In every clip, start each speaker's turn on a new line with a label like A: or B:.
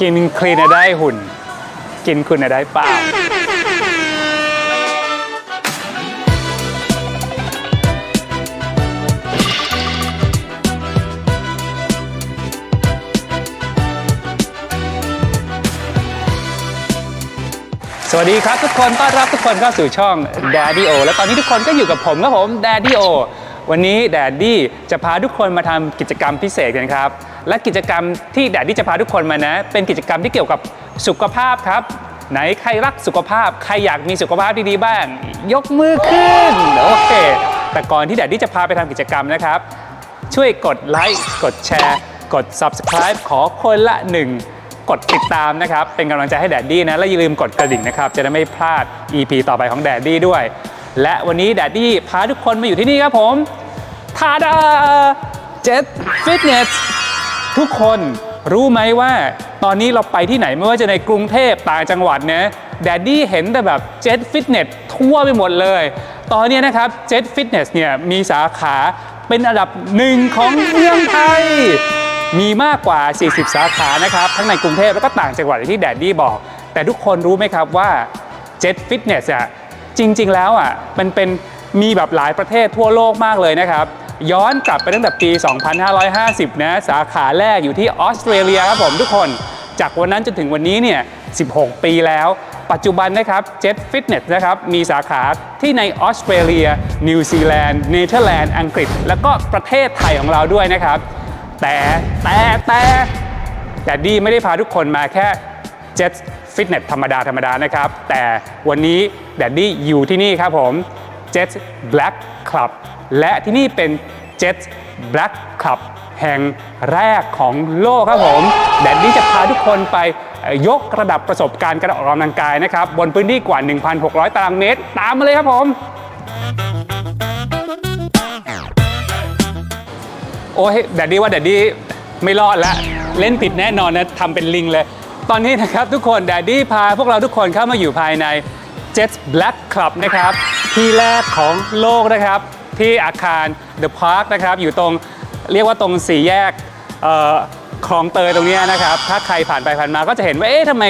A: กินคลีนได้หุ่น กินคุณได้เปล่าสวัสดีครับทุกคนต้อนรับทุกคนเข้าสู่ช่อง Daddy O และตอนนี้ทุกคนก็อยู่กับผมครับผม Daddy O วันนี้ Daddy จะพาทุกคนมาทำกิจกรรมพิเศษกันครับ และกิจกรรมที่ Daddy จะพาทุกคนมานะ เป็นกิจกรรมที่เกี่ยวกับสุขภาพครับ ไหนใครรักสุขภาพ ใครอยากมีสุขภาพที่ดีบ้าง ยกมือขึ้น โอเค แต่ก่อนที่ Daddy จะพาไปทำกิจกรรมนะครับ ช่วยกดไลค์ กดแชร์ กด Subscribe ขอคนละหนึ่งกดติดตามนะครับ เป็นกำลังใจให้แดดดี้นะ และอย่าลืมกดกระดิ่งนะครับ จะได้ไม่พลาด EP ต่อไปของแดดดี้ด้วย และวันนี้แดดดี้พาทุกคนมาอยู่ที่นี่ครับผมทาดาเจ็ตฟิตเนสทุกคนรู้ไหมว่าตอนนี้เราไปที่ไหนไม่ว่าจะในกรุงเทพต่างจังหวัดเนี่ยแดดดี้เห็นแต่แบบเจ็ตฟิตเนสทั่วไปหมดเลย ตอนนี้นะครับเจ็ตฟิตเนสเนี่ยมีสาขาเป็นอันดับหนึ่งของเมืองไทย มีมากกว่า 40 สาขานะครับ ทั้งในกรุงเทพแล้วก็ต่างจังหวัดอย่างที่แดดดี้บอก แต่ทุกคนรู้ไหมครับว่า Jet Fitness อะ จริง ๆ แล้วอะมันเป็นมีแบบหลายประเทศทั่วโลกมากเลยนะครับ ย้อนกลับไปตั้งแต่ปี 2550 นะสาขาแรกอยู่ที่ออสเตรเลียครับผมทุกคน จากวันนั้นจนถึงวันนี้เนี่ย 16 ปีแล้ว ปัจจุบันนะครับ Jet Fitness นะครับมีสาขาที่ในออสเตรเลีย นิวซีแลนด์ เนเธอร์แลนด์ อังกฤษ แล้วก็ประเทศไทยของเราด้วยนะครับ แต่แต่แต่แต่ดีไม่ได้พาทุกคนมาแค่ Jet Fitness ธรรมดาธรรมดานะครับ แต่วันนี้แดดดี้อยู่ที่นี่ครับผม Jet Black Club และที่นี่เป็น Jet Black Club แห่งแรกของโลกครับผมแดดดี้จะพาทุกคนไปยกระดับประสบการณ์การออกกำลังกายนะครับ บนพื้นที่กว่า 1,600 ตารางเมตร ตามมาเลยครับผมโอ้ยแดดดี้ว่าแดดดี้ไม่รอดละ เล่นผิดแน่นอนนะทำเป็นลิงเลย ตอนนี้นะครับทุกคนแดดดี้พาพวกเราทุกคนเข้ามาอยู่ภายใน Jet Black Club นะครับ ที่แรกของโลกนะครับ ที่อาคาร The Park นะครับ อยู่ตรงเรียกว่าตรงสี่แยกเอ่อคลองเตยตรงเนี้ยนะครับ ถ้าใครผ่านไปผ่านมาก็จะเห็นว่า เอ๊ะทำไม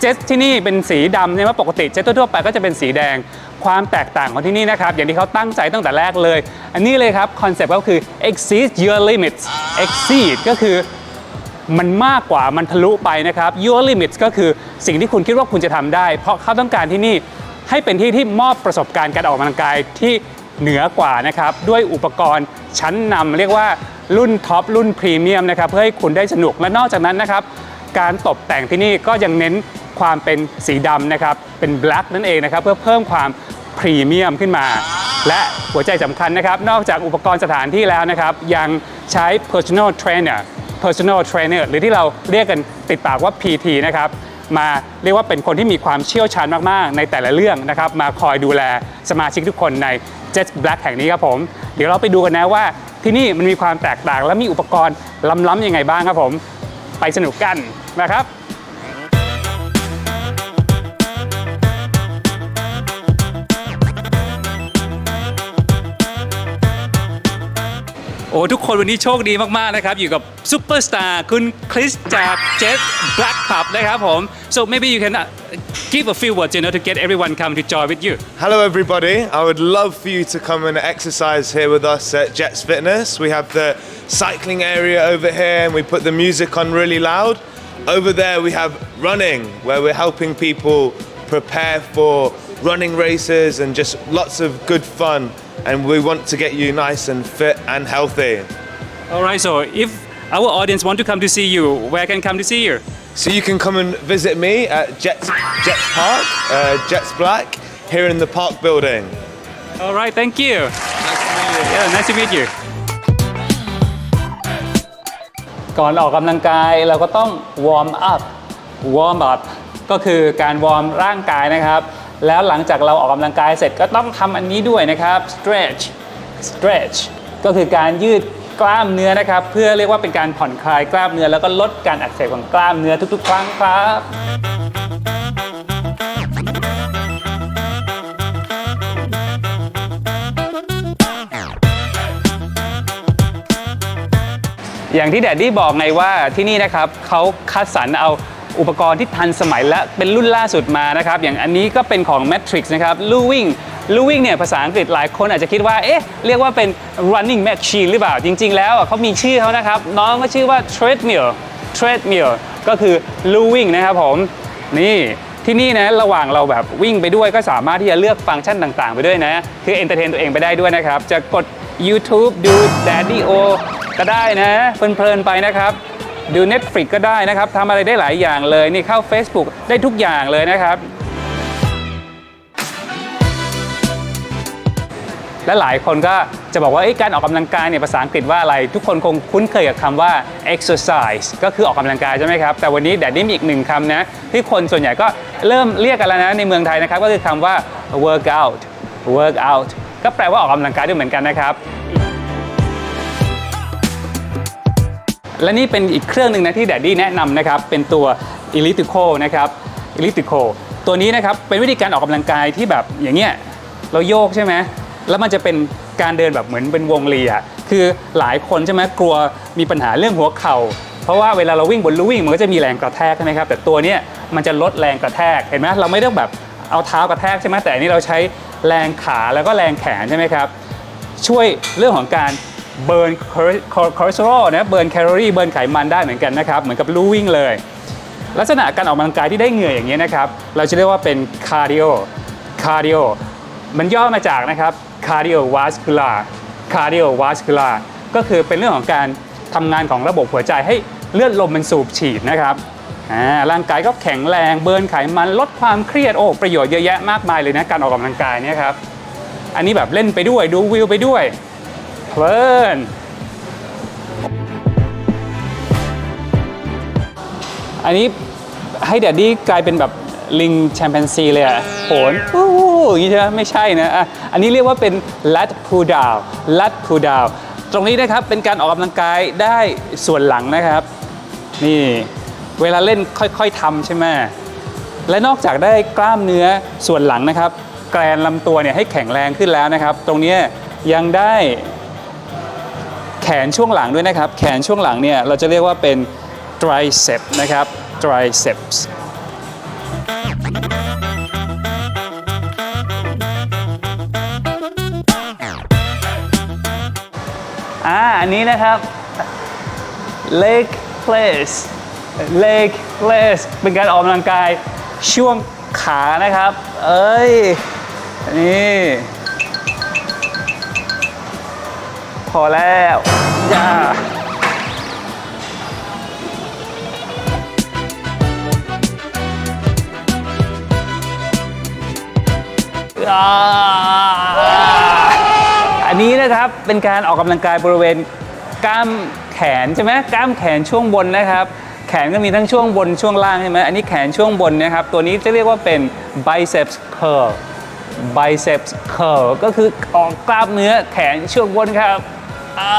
A: เจ็ตที่นี่เป็นสีดำเนี่ยว่าปกติเจ็ตทั่วๆไปก็จะเป็นสีแดง ความแตกต่างของที่นี่นะครับ อย่างที่เขาตั้งใจตั้งแต่แรกเลย อันนี้เลยครับ คอนเซปต์ก็คือ exceed your limits exceed ก็คือ มันมากกว่ามันทะลุไปนะครับ your limits ก็คือสิ่งที่คุณคิดว่าคุณจะทำได้ เพราะเขาต้องการที่นี่ให้เป็นที่ที่มอบประสบการณ์การออกกำลังกายที่เหนือกว่านะครับ ด้วยอุปกรณ์ชั้นนำเรียกว่ารุ่นท็อปรุ่นพรีเมียมนะครับเพื่อให้คุณได้สนุกและนอกจากนั้นนะครับ การตกแต่งที่นี่ก็ยังเน้นความเป็นสีดำนะครับ เป็น black นั่นเองนะครับ เพื่อเพิ่มความพรีเมียมขึ้นมา และหัวใจสำคัญนะครับ นอกจากอุปกรณ์สถานที่แล้วนะครับ ยังใช้ personal trainer personal trainer หรือที่เราเรียกกันติดปากว่า PT นะครับมาเรียกว่าเป็นคนที่มีความเชี่ยวชาญมาก ๆ ในแต่ละเรื่องนะครับมาคอยดูแลสมาชิกทุกคนใน Jet Black แห่งนี้ครับผม เดี๋ยวเราไปดูกันนะว่าที่นี่มันมีความแตกต่างและมีอุปกรณ์ล้ำๆยังไงบ้างครับผม ไปสนุกกันนะครับ อ้ทุกคนวันนี้โชคดีมาก ๆ นะครับ อยู่กับซูเปอร์สตาร์คุณคริสจาก Jet Black Club นะครับผม so maybe you can uh, give a few words you know to get everyone come to join with you
B: Hello, everybody. I would love for you to come and exercise here with us at Jets Fitness. We have the cycling area over here, and we put the music on really loud. Over there, we have running, where we're helping people prepare for running races and just lots of good fun. And we want to get you nice and fit and healthy.
A: alright so if our audience want to come to see you where can come to see you
B: So you can come and visit me at Jets, Jets Park, uh, Jets Black, here in the Park building.
A: alright thank you yeah nice to meet you ก่อนออกกำลังกายเราก็ต้องวอร์มอัพวอร์มอัพก็คือการวอร์มร่างกายนะครับ แล้วหลังจากเราออกกำลังกายเสร็จก็ต้องทำอันนี้ด้วยนะครับ stretch stretch ก็คือการยืดกล้ามเนื้อนะครับ เพื่อเรียกว่าเป็นการผ่อนคลายกล้ามเนื้อแล้วก็ลดการอักเสบของกล้ามเนื้อทุก ๆ ครั้งครับอย่างที่แดดดี้บอกไงว่าที่นี่นะครับเขาคัดสรรเอา อุปกรณ์ที่ทันสมัยและเป็นรุ่นล่าสุดมานะครับอย่างอันนี้ก็เป็นของ Matrix นะครับลู่วิ่งลู่วิ่งเนี่ยภาษาอังกฤษหลายคนอาจจะคิดว่า เอ๊ะ เรียกว่าเป็น running machine หรือเปล่า จริง ๆ แล้วเขามีชื่อเขานะครับ น้องก็ชื่อว่า treadmill treadmill ก็คือลู่วิ่งนะครับผม นี่ที่นี่นะ ระหว่างเราแบบวิ่งไปด้วยก็สามารถที่จะเลือกฟังก์ชันต่าง ๆ ไปด้วยนะ คือเอนเตอร์เทนตัวเองไปได้ด้วยนะครับ จะกด YouTube ดู Daddy O ก็ได้นะ เพลินๆไปนะครับ ดู Netflix ก็ได้นะครับทำอะไรได้หลายอย่างเลย นี่เข้า Facebook ได้ทุกอย่างเลยนะครับ และหลายคนก็จะบอกว่าการออกกำลังกายเนี่ยภาษาอังกฤษว่าอะไร ทุกคนคงคุ้นเคยกับคำว่า exercise ก็คือออกกำลังกายใช่ไหมครับ แต่วันนี้แดดดี้มีอีกหนึ่งคำนะที่คนส่วนใหญ่ก็เริ่มเรียกกันแล้วนะในเมืองไทยนะครับก็คือคำว่า workout workout ก็แปลว่าออกกำลังกายด้วยเหมือนกันนะครับ และนี่เป็นอีกเครื่องหนึ่งนะที่แดดดี้แนะนำนะครับเป็นตัว Elliptical นะครับ Elliptical ตัวนี้นะครับเป็นวิธีการออกกำลังกายที่แบบอย่างเงี้ยเราโยกใช่ไหมแล้วมันจะเป็นการเดินแบบเหมือนเป็นวงลีอะคือหลายคนใช่ไหมกลัวมีปัญหาเรื่องหัวเข่า เพราะว่าเวลาเราวิ่งบนลู่วิ่งมันก็จะมีแรงกระแทกใช่ไหมครับแต่ตัวเนี้ยมันจะลดแรงกระแทกเห็นไหมเราไม่ต้องแบบเอาเท้ากระแทกใช่ไหมแต่อันนี้เราใช้แรงขาแล้วก็แรงแขนใช่ไหมครับช่วยเรื่องของการ เบิร์นคอเลสเตอรอลนะเบิร์นแคลอรี่เบิร์นไขมันได้เหมือนกันนะครับ เหมือนกับลู่วิ่งเลย ลักษณะการออกกำลังกายที่ได้เหงื่ออย่างนี้นะครับ เราจะเรียกว่าเป็นคาร์ดิโอคาร์ดิโอมันย่อมาจากนะครับคาร์ดิโอวาสคูลาคาร์ดิโอวาสคูลาก็คือเป็นเรื่องของการทำงานของระบบหัวใจให้เลือดลมมันสูบฉีดนะครับร่างกายก็แข็งแรงเบิร์นไขมันลดความเครียดโอ้ประโยชน์เยอะแยะมากมายเลยนะการออกกำลังกายเนี่ยครับอันนี้แบบเล่นไปด้วยดูวิวไปด้วย เพลินอันนี้ให้แดดดี้กลายเป็นแบบลิงแชมเปญซีเลยอะโหนวู้วู้อย่างนี้ใช่ไหมไม่ใช่นะอะอันนี้เรียกว่าเป็นลัดพูดาวลัดพูดาว ตรงนี้นะครับเป็นการออกกำลังกายได้ส่วนหลังนะครับ นี่เวลาเล่นค่อยๆทำใช่ไหมและนอกจากได้กล้ามเนื้อส่วนหลังนะครับ แกรนลำตัวเนี่ยให้แข็งแรงขึ้นแล้วนะครับ ตรงนี้ยังได้ ขนช่วงหลังด้วยนะครับ แขนช่วงหลังเนี่ยเราจะเรียกว่าเป็น tricep นะครับ triceps อ่าอันนี้นะครับ leg press leg press เป็นการออกกำลังกายช่วงขานะครับ เอ้ย นี่ พอแล้วย่าอ่าอันนี้นะครับเป็นการออกกำลังกายบริเวณกล้ามแขนใช่ไหมกล้ามแขนช่วงบนนะครับ แขนก็มีทั้งช่วงบนช่วงล่างใช่ไหมอันนี้แขนช่วงบนนะครับ ตัวนี้จะเรียกว่าเป็น biceps curl biceps curl ก็คือออกกล้ามเนื้อแขนช่วงบนครับ อ่า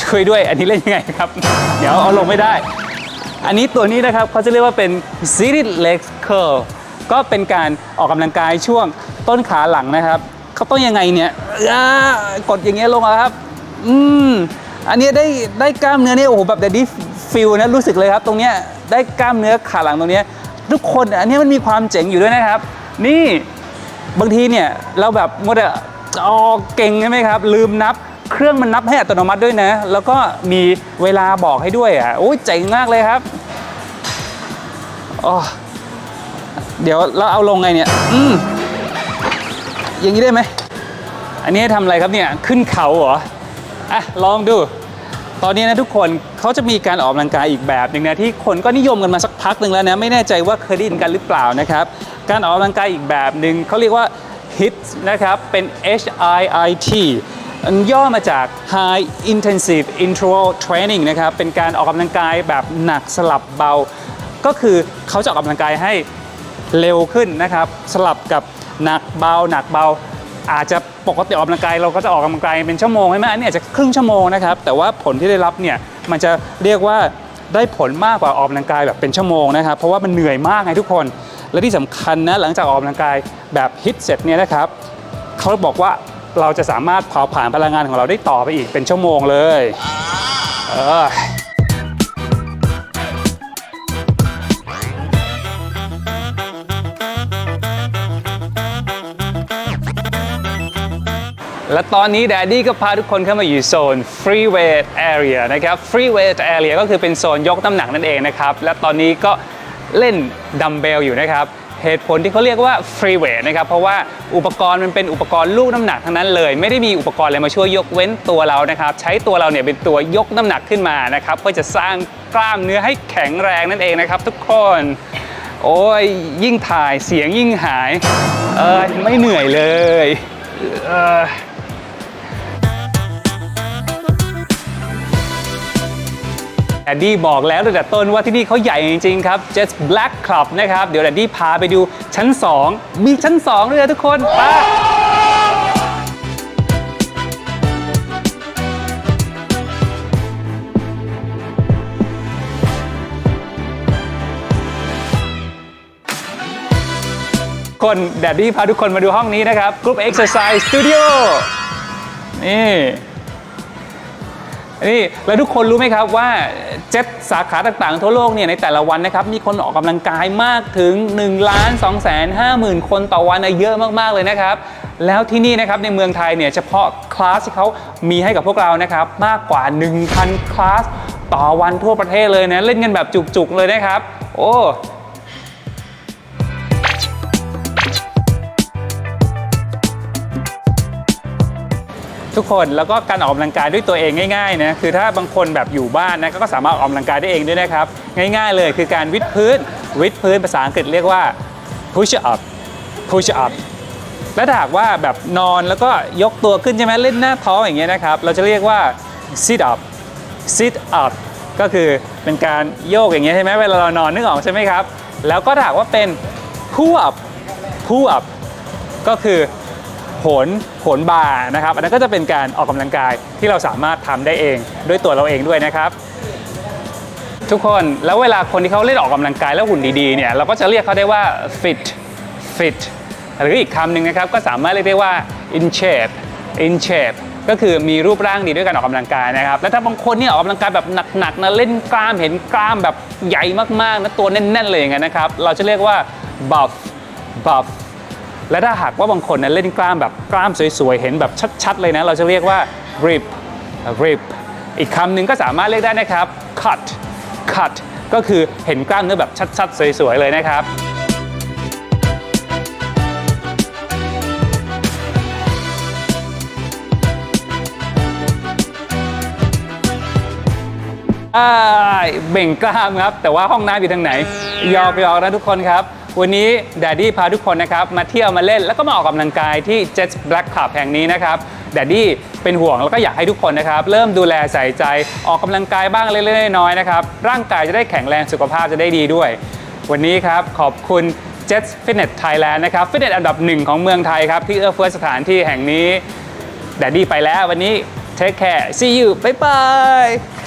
A: ช่วยด้วยอันนี้เล่นยังไงครับ เดี๋ยวเอาลงไม่ได้ อันนี้ตัวนี้นะครับเขาจะเรียกว่าเป็น seated leg curl ก็เป็นการออกกำลังกายช่วงต้นขาหลังนะครับเขาต้องยังไงเนี่ยกดอย่างเงี้ยลงครับ อืมอันนี้ได้ได้กล้ามเนื้อเนี่ยโอ้โหแบบเดดดี้ฟิลนะรู้สึกเลยครับ ตรงเนี้ยได้กล้ามเนื้อขาหลังตรงเนี้ยทุกคนอันนี้มันมีความเจ๋งอยู่ด้วยนะครับ นี่บางทีเนี่ยเราแบบมัวแต่ ออเก่งใช่ไหมครับ ลืมนับเครื่องมันนับให้อัตโนมัติด้วยนะ แล้วก็มีเวลาบอกให้ด้วยอะโอ้ยเจ๋งมากเลยครับอ๋อเดี๋ยวเราเอาลงไงเนี่ย อืมอย่างนี้ได้ไหม อันนี้ทำอะไรครับเนี่ย ขึ้นเขาเหรอ อะ ลองดู ตอนนี้นะทุกคนเขาจะมีการออกกำลังกายอีกแบบหนึ่งนะที่คนก็นิยมกันมาสักพักหนึ่งแล้วนะ ไม่แน่ใจว่าเคยได้ยินกันหรือเปล่านะครับ การออกกำลังกายอีกแบบหนึ่งเขาเรียกว่า HIT นะครับ เป็น H I I T ย่อมาจาก High Intensive Interval Training นะครับ เป็นการออกกำลังกายแบบหนักสลับเบา ก็คือเขาจะออกกำลังกายให้เร็วขึ้นนะครับ สลับกับหนักเบา หนักเบา อาจจะปกติออกกำลังกายเราก็จะออกกำลังกายเป็นชั่วโมงใช่ไหมอันนี้อาจจะครึ่งชั่วโมงนะครับ แต่ว่าผลที่ได้รับเนี่ยมันจะเรียกว่าได้ผลมากกว่าออกกำลังกายแบบเป็นชั่วโมงนะครับ เพราะว่ามันเหนื่อยมากไงทุกคน และที่สำคัญนะหลังจากออกกำลังกายแบบฮิตเสร็จเนี่ยนะครับเขาบอกว่าเราจะสามารถเผาผ่านพลังงานของเราได้ต่อไปอีกเป็นชั่วโมงเลยเออและตอนนี้แดดดี้ก็พาทุกคนเข้ามาอยู่โซน free weight area นะครับ free weight area ก็คือเป็นโซนยกน้ำหนักนั่นเองนะครับ และตอนนี้ก็ เล่นดัมเบลอยู่นะครับเหตุผลที่เขาเรียกว่า free weight นะครับเพราะว่าอุปกรณ์มันเป็นอุปกรณ์ลูกน้ำหนักทั้งนั้นเลย ไม่ได้มีอุปกรณ์อะไรมาช่วยยกเว้นตัวเรานะครับใช้ตัวเราเนี่ยเป็นตัวยกน้ำหนักขึ้นมานะครับเพื่อจะสร้างกล้ามเนื้อให้แข็งแรงนั่นเองนะครับ ทุกคนโอ้ยยิ่งถ่ายเสียงยิ่งหายเออไม่เหนื่อยเลยเออ ดดดี้บอกแล้วตั้งแต่ต้นว่าที่นี่เขาใหญ่จริงๆครับ Just Black Club นะครับ เดี๋ยวแดดดี้พาไปดูชั้น 2 มีชั้น 2 ด้วยนะทุกคนไปคนแดดดี้พาทุกคนมาดูห้องนี้นะครับ Group Exercise Studio นี่ นี่แล้วทุกคนรู้ไหมครับว่าเจ็ตสาขาต่างๆ ทั่วโลกเนี่ยในแต่ละวันนะครับมีคนออกกำลังกายมากถึง1ล้าน2แสน5หมื่นคนต่อวันนะเยอะมากๆเลยนะครับ แล้วที่นี่นะครับในเมืองไทยเนี่ยเฉพาะคลาสที่เขามีให้กับพวกเรานะครับมากกว่า 1,000 คลาสต่อวันทั่วประเทศเลยนะเล่นกันแบบจุกๆเลยนะครับ โอ้ ทุกคนแล้วก็การออกกำลังกายด้วยตัวเองง่ายๆนะคือถ้าบางคนแบบอยู่บ้านนะก็สามารถออกกำลังกายได้เองด้วยนะครับ ง่ายๆเลยคือการวิดพื้นวิดพื้นภาษาอังกฤษเรียกว่า push up push up และถ้าหากว่าแบบนอนแล้วก็ยกตัวขึ้นใช่ไหมเล่นหน้าท้องอย่างเงี้ยนะครับ เราจะเรียกว่า sit up sit up ก็คือเป็นการโยกอย่างเงี้ยใช่ไหมเวลาเรานอนนึกออกใช่ไหมครับ แล้วก็ถ้าหากว่าเป็น pull up pull up ก็คือ โหนโหนบาร์นะครับอันนั้นก็จะเป็นการออกกำลังกายที่เราสามารถทำได้เองด้วยตัวเราเองด้วยนะครับ ทุกคนแล้วเวลาคนที่เขาเล่นออกกำลังกายแล้วหุ่นดีๆเนี่ยเราก็จะเรียกเขาได้ว่า fit fit หรืออีกคำหนึ่งนะครับก็สามารถเรียกได้ว่า in shape in shape ก็คือมีรูปร่างดีด้วยการออกกำลังกายนะครับ แล้วถ้าบางคนเนี่ยออกกำลังกายแบบหนักๆนะเล่นกล้ามเห็นกล้ามแบบใหญ่มากๆนะตัวแน่นๆเลยอย่างนั้นนะครับ เราจะเรียกว่า buff buff และถ้าหากว่าบางคนนะเล่นกล้ามแบบกล้ามสวยๆ เห็นแบบชัดๆ เลยนะ เราจะเรียกว่า rip rip อีกคำหนึ่งก็สามารถเรียกได้นะครับ cut cut ก็คือเห็นกล้ามเนื้อแบบชัดๆ สวยๆ เลยนะครับอ่าเบ่งกล้ามครับ แต่ว่าห้องน้ำอยู่ทางไหน ยอกยอกนะทุกคนครับ วันนี้แดดดี้พาทุกคนนะครับมาเที่ยวมาเล่นแล้วก็มาออกกำลังกายที่ Jet Black Club แห่งนี้นะครับแดดดี้เป็นห่วงแล้วก็อยากให้ทุกคนนะครับเริ่มดูแลใส่ใจออกกำลังกายบ้างเล็กๆน้อยๆนะครับร่างกายจะได้แข็งแรงสุขภาพจะได้ดีด้วย วันนี้ครับขอบคุณ Jet Fitness Thailand นะครับฟิตเนสอันดับหนึ่งของเมืองไทยครับที่เอื้อเฟื้อสถานที่แห่งนี้แดดดี้ไปแล้ววันนี้ Take care see you bye bye